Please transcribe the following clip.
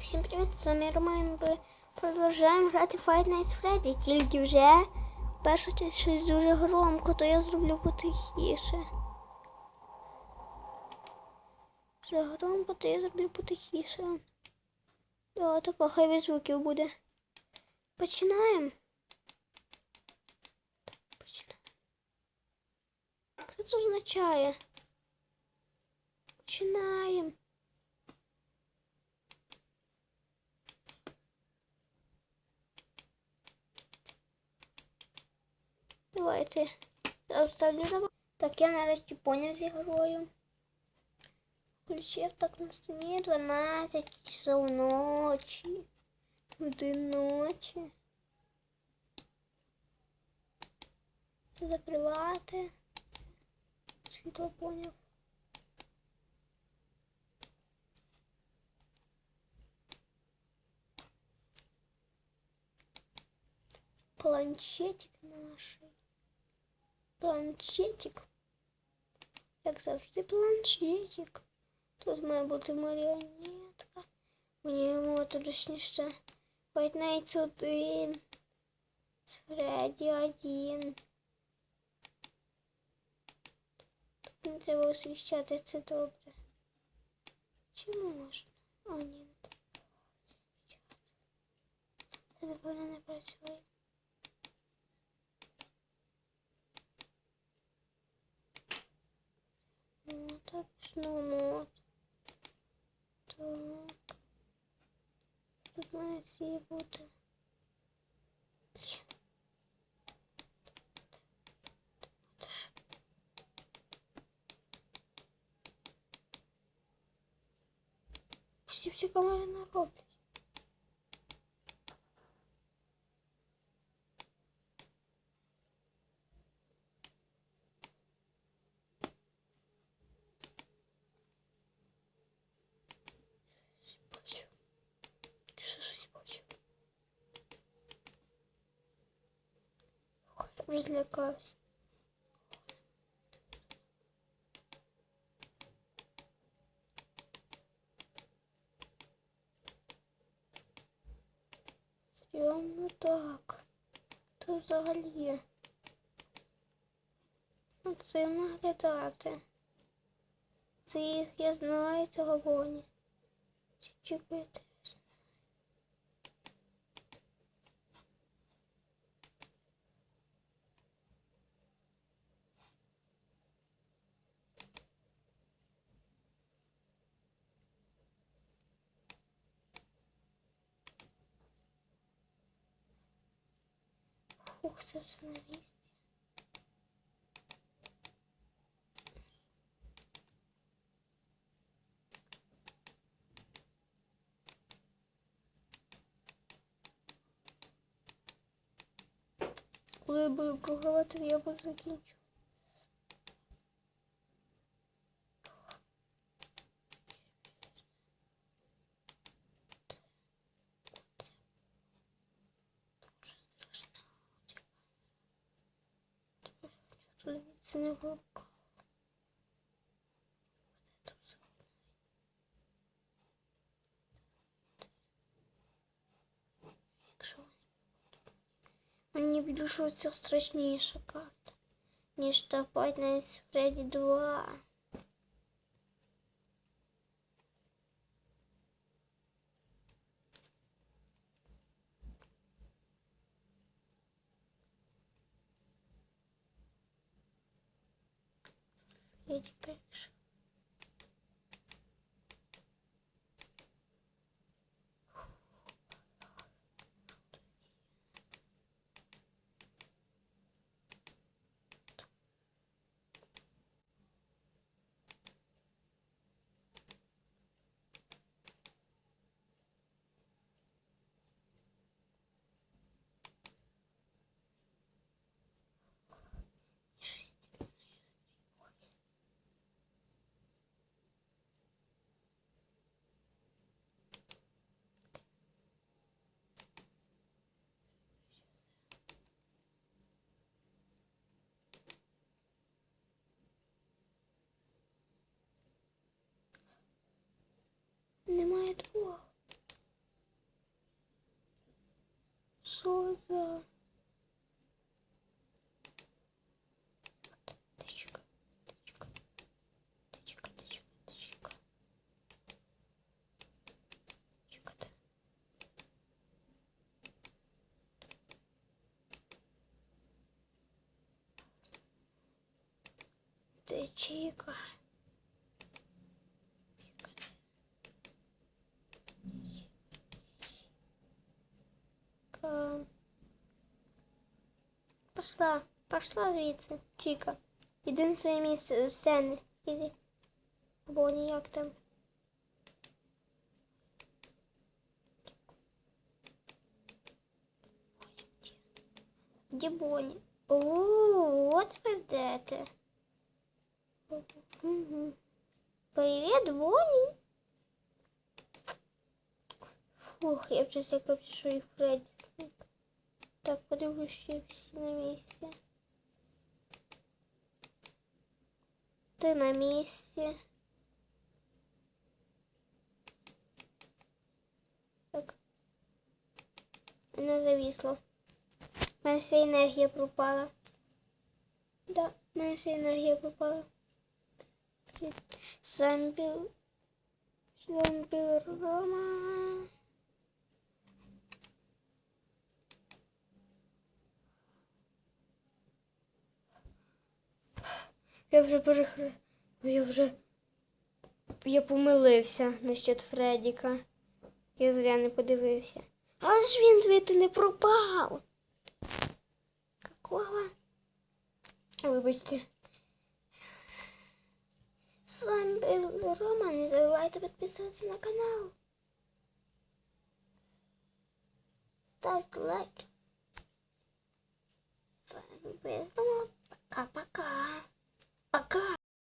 Всім привіт, з вами Роман. Ми продовжуємо грати Fight Nights Freddy, тільки вже перша часть щось дуже громко, то я зроблю потихіше. Вже громко, то я зроблю потихіше. Да, тако, хай без звуків буде. Починаємо. Так, починаємо. Що це означає? Починаємо. Давайте. Я вставлю на... Так, я нарешті поняв з ігрою. Включив так на стіні 12 часов ночі. Годин ночі. Це закривати. Світло поняв. Планшетик наш. Планшетик. Як завжди, планшетик. Тут має бути маріонетка. Мені йому точніше. Fight Nights 1. Фредді 1. Тут не треба освіщати, це добре. Чому можна? О, ні, не треба освіщати. Це, напевно, не працює. точно, мод. Так. Тут має всі бути. Блін. Всі всі Вже злякався. Стрьомно так. То взагалі. Цим наглядати. Це їх я знаю, цього воні. Чекайте. Фух, це все на місці. Коли я буду програвати, я буду закінчу. Тут це не випав. Якщо Мені більше ця страшніша карта, ніж та Fight Nights Freddy 2. Фредді, Немає двох. Що за... Тичка, тичка, тичка, тичка, тичка. Тичка-то. Пошла, пошла звідси, Чіка. Іди на своє місце сцени. Іди. Або ніяк там. Где Бонни? О, вот вы где ты. Мгм. Привет, Бонни. Фух, я вже як що і Фредді зник. Так, подивлюсь, що всі на місці. Ти на місці. Так. Мене зависло. У мене вся енергія пропала. Да, у мене вся енергія пропала. Зомбі... Зомбі Рома. Я вже перехр... Я вже... Я помилився насчет Фредіка. Я зря не подивився. Але ж він звідти не пропав. Какого? Вибачте. З вами був Рома. Не забувайте підписуватися на канал. Ставте лайк. З вами був А пока